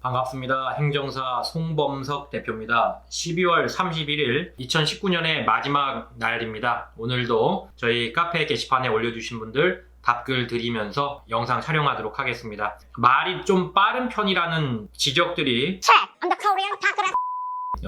반갑습니다. 행정사 송범석 대표입니다. 12월 31일 2019년의 마지막 날입니다. 오늘도 저희 카페 게시판에 올려주신 분들 답글 드리면서 영상 촬영하도록 하겠습니다. 말이 좀 빠른 편이라는 지적들이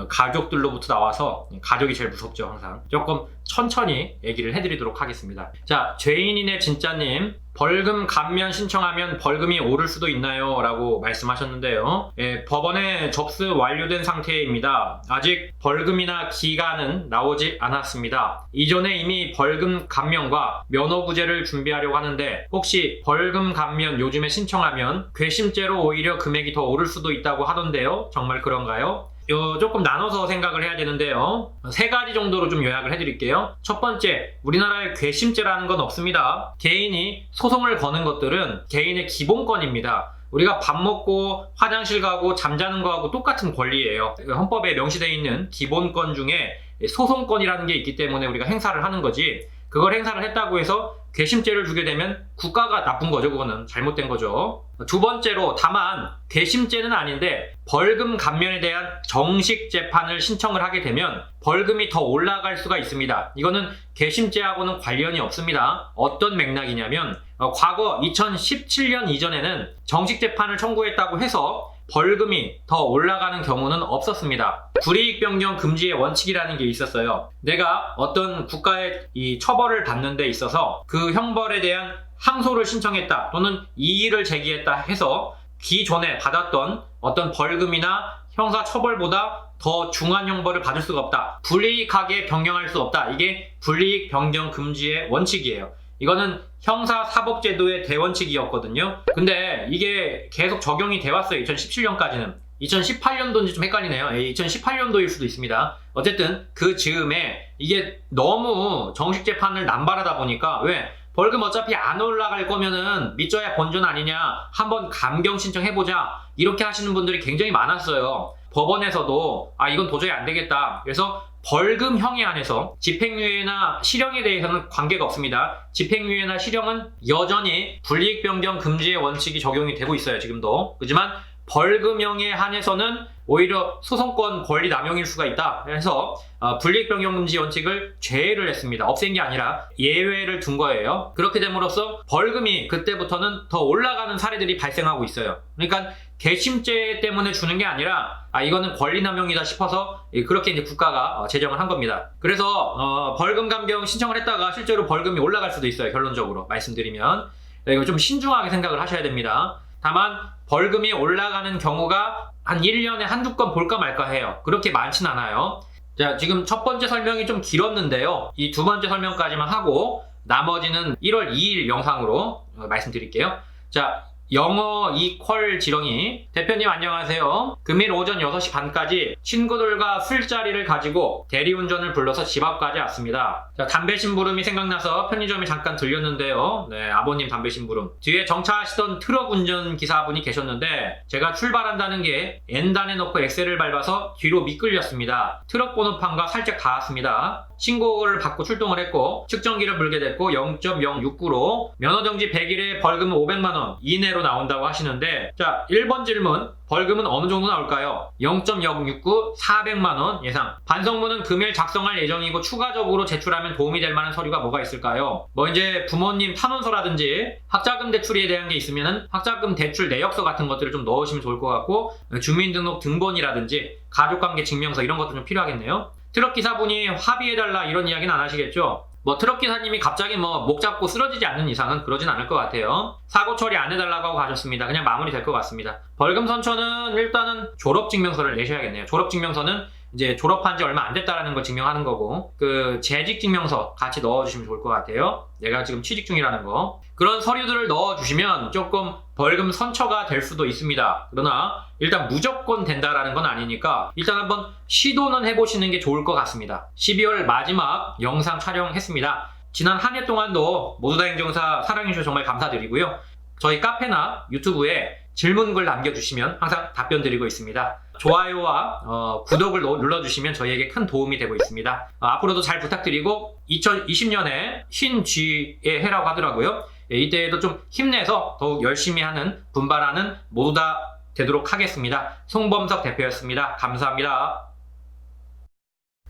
가족들로부터 나와서 가족이 제일 무섭죠 항상. 조금 천천히 얘기를 해드리도록 하겠습니다. 자 죄인이네 진짜님 벌금 감면 신청하면 벌금이 오를 수도 있나요? 라고 말씀하셨는데요. 예, 법원에 접수 완료된 상태입니다. 아직 벌금이나 기간은 나오지 않았습니다. 이전에 이미 벌금 감면과 면허구제를 준비하려고 하는데 혹시 벌금 감면 요즘에 신청하면 괘씸죄로 오히려 금액이 더 오를 수도 있다고 하던데요. 정말 그런가요? 요 조금 나눠서 생각을 해야 되는데요. 세 가지 정도로 좀 요약을 해드릴게요. 첫 번째, 우리나라에 괘씸죄라는 건 없습니다. 개인이 소송을 거는 것들은 개인의 기본권입니다. 우리가 밥 먹고 화장실 가고 잠자는 거하고 똑같은 권리예요. 헌법에 명시되어 있는 기본권 중에 소송권이라는 게 있기 때문에 우리가 행사를 하는 거지. 그걸 행사를 했다고 해서 괘씸죄를 주게 되면 국가가 나쁜 거죠. 그거는 잘못된 거죠. 두 번째로 다만 괘씸죄는 아닌데 벌금 감면에 대한 정식 재판을 신청을 하게 되면 벌금이 더 올라갈 수가 있습니다. 이거는 괘씸죄하고는 관련이 없습니다. 어떤 맥락이냐면 어, 과거 2017년 이전에는 정식 재판을 청구했다고 해서 벌금이 더 올라가는 경우는 없었습니다. 불이익 변경 금지의 원칙이라는 게 있었어요. 내가 어떤 국가의 이 처벌을 받는 데 있어서 그 형벌에 대한 항소를 신청했다 또는 이의를 제기했다 해서 기존에 받았던 어떤 벌금이나 형사 처벌보다 더 중한 형벌을 받을 수가 없다. 불이익하게 변경할 수 없다. 이게 불이익 변경 금지의 원칙이에요. 이거는 형사 사법제도의 대원칙이었거든요. 근데 이게 계속 적용이 돼 왔어요. 2017년까지는. 2018년도인지 좀 헷갈리네요. 2018년도일 수도 있습니다. 어쨌든 그 즈음에 이게 너무 정식 재판을 남발하다 보니까 왜 벌금 어차피 안 올라갈 거면은 밑져야 본전 아니냐 한번 감경 신청해보자 이렇게 하시는 분들이 굉장히 많았어요. 법원에서도 아 이건 도저히 안 되겠다. 그래서 벌금형에 한해서 집행유예나 실형에 대해서는 관계가 없습니다. 집행유예나 실형은 여전히 불이익 변경 금지의 원칙이 적용이 되고 있어요. 지금도. 그지만 벌금형에 한해서는 오히려 소송권 권리 남용일 수가 있다. 그래서 어, 불이익 변경 금지 원칙을 죄를 했습니다. 없앤 게 아니라 예외를 둔 거예요. 그렇게 됨으로써 벌금이 그때부터는 더 올라가는 사례들이 발생하고 있어요. 그러니까 괘씸죄 때문에 주는 게 아니라 아 이거는 권리 남용이다 싶어서 예, 그렇게 이제 국가가 어, 제정을 한 겁니다. 그래서 어, 벌금 감경 신청을 했다가 실제로 벌금이 올라갈 수도 있어요. 결론적으로 말씀드리면 네, 이거 좀 신중하게 생각을 하셔야 됩니다. 다만 벌금이 올라가는 경우가 한 1년에 한두 건 볼까 말까 해요. 그렇게 많진 않아요. 자, 지금 첫 번째 설명이 좀 길었는데요. 이 두 번째 설명까지만 하고 나머지는 1월 2일 영상으로 어, 말씀드릴게요. 자, 영어 이퀄 지렁이 대표님 안녕하세요. 금일 오전 6시 반까지 친구들과 술자리를 가지고 대리운전을 불러서 집 앞까지 왔습니다. 자, 담배 심부름이 생각나서 편의점에 잠깐 들렸는데요. 네, 아버님 담배 심부름. 뒤에 정차하시던 트럭 운전 기사분이 계셨는데 제가 출발한다는 게 N단에 넣고 엑셀을 밟아서 뒤로 미끌렸습니다. 트럭 번호판과 살짝 닿았습니다. 신고를 받고 출동을 했고 측정기를 불게 됐고 0.069로 면허정지 100일에 벌금은 500만원 이내로 나온다고 하시는데 자 1번 질문 벌금은 어느 정도 나올까요? 0.069 400만원 예상 반성문은 금일 작성할 예정이고 추가적으로 제출하면 도움이 될 만한 서류가 뭐가 있을까요? 뭐 이제 부모님 탄원서라든지 학자금 대출에 대한 게 있으면은 학자금 대출 내역서 같은 것들을 좀 넣으시면 좋을 것 같고 주민등록 등본이라든지 가족관계 증명서 이런 것도 좀 필요하겠네요 트럭 기사분이 합의해달라 이런 이야기는 안 하시겠죠? 뭐 트럭 기사님이 갑자기 뭐 목 잡고 쓰러지지 않는 이상은 그러진 않을 것 같아요. 사고 처리 안 해달라고 하고 가셨습니다. 그냥 마무리 될 것 같습니다. 벌금 선처는 일단은 졸업 증명서를 내셔야겠네요. 졸업 증명서는 이제 졸업한 지 얼마 안 됐다라는 걸 증명하는 거고 그 재직 증명서 같이 넣어주시면 좋을 것 같아요. 내가 지금 취직 중이라는 거 그런 서류들을 넣어주시면 조금 벌금 선처가 될 수도 있습니다. 그러나 일단 무조건 된다라는 건 아니니까 일단 한번 시도는 해보시는 게 좋을 것 같습니다. 12월 마지막 영상 촬영했습니다. 지난 한 해 동안도 모두 다 행정사 사랑해주셔서 정말 감사드리고요. 저희 카페나 유튜브에 질문글 남겨주시면 항상 답변 드리고 있습니다. 좋아요와 어, 구독을 노- 눌러주시면 저희에게 큰 도움이 되고 있습니다. 어, 앞으로도 잘 부탁드리고 2020년에 흰 쥐의 해라고 하더라고요. 예, 이때에도 좀 힘내서 더욱 열심히 하는 분발하는 모두 다 되도록 하겠습니다. 송범석 대표였습니다. 감사합니다.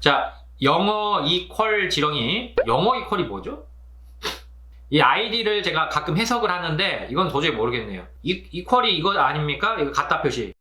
자, 영어 이퀄 지렁이. 영어 이퀄이 뭐죠? 이 아이디를 제가 가끔 해석을 하는데 이건 도저히 모르겠네요. 이, 이퀄이 이거 아닙니까? 이거 갖다 표시.